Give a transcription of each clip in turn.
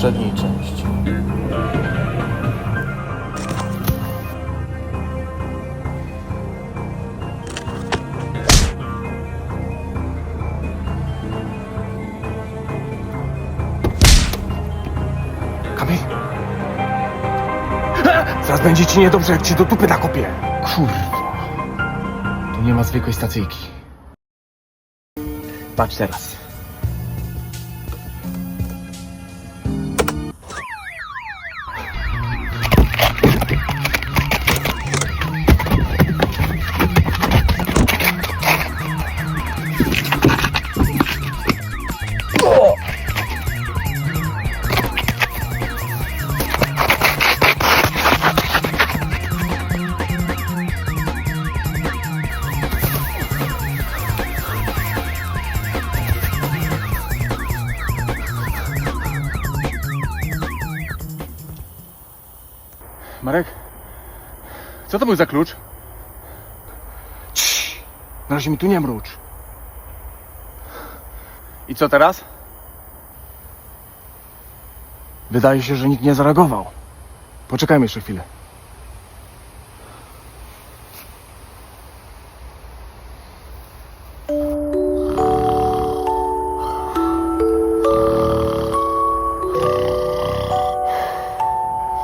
poprzedniej części. Kamil! Zaraz będzie ci niedobrze, jak cię do dupy nakopię. Kurwa. Tu nie ma zwykłej stacyjki. Patrz teraz. Marek? Co to był za klucz? Cii, na razie mi tu nie mrucz. I co teraz? Wydaje się, że nikt nie zareagował. Poczekajmy jeszcze chwilę.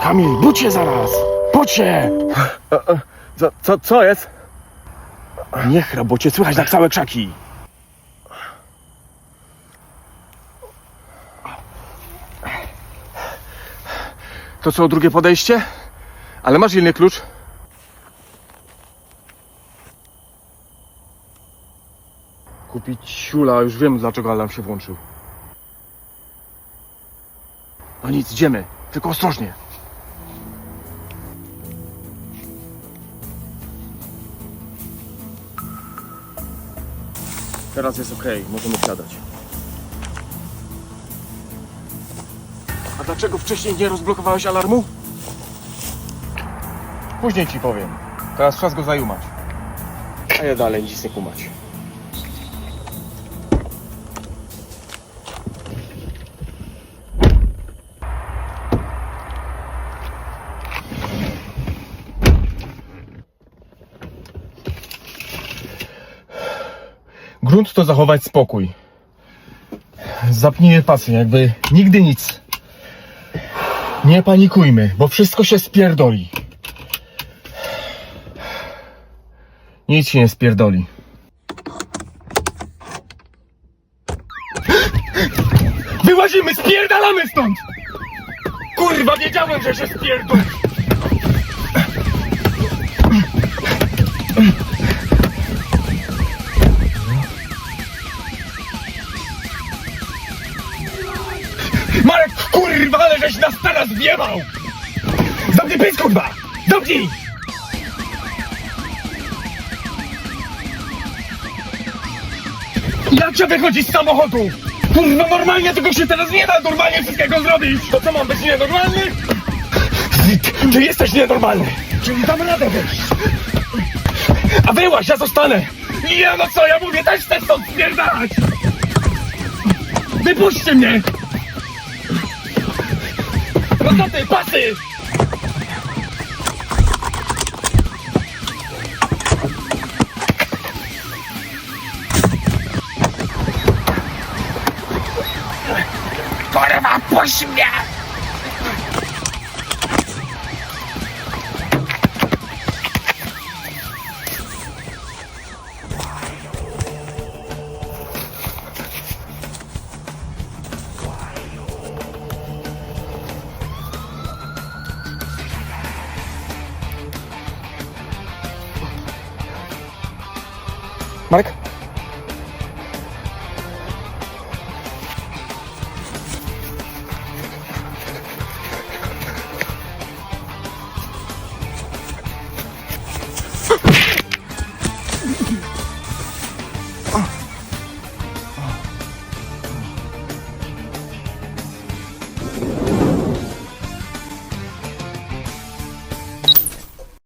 Kamil, bucie zaraz! Bucie! Co, co, co jest? Nie chrap, bo cię słychać na całe krzaki. To co, drugie podejście? Ale masz inny klucz? Kupić siula, już wiem dlaczego alarm się włączył. No nic, idziemy. Tylko ostrożnie. Teraz jest ok, możemy wsiadać. A dlaczego wcześniej nie rozblokowałeś alarmu? Później ci powiem. Teraz czas go zajumać. A ja dalej nic nie kumać. Grunt to zachować spokój. Zapnijmy pasy, jakby nigdy nic. Nie panikujmy, bo wszystko się spierdoli. Nic się nie spierdoli. Wyłazimy, spierdalamy stąd! Kurwa, wiedziałem, że się spierdoli! Kurwa, ale żeś nas teraz wjebał! Zamknij pysk, kurwa! Zamknij! Jak się wychodzi z samochodu? Kurwa, normalnie tego się teraz nie da normalnie wszystkiego zrobić! To co, mam być nienormalny? Ty, jesteś nienormalny! Czyli damy radę wyjść! A wyłaź, ja zostanę! Nie no co, ja mówię, też chcę stąd spierdalać! Wypuśćcie mnie! No co ty, pasy! Kurwa, puść mnie! Marek?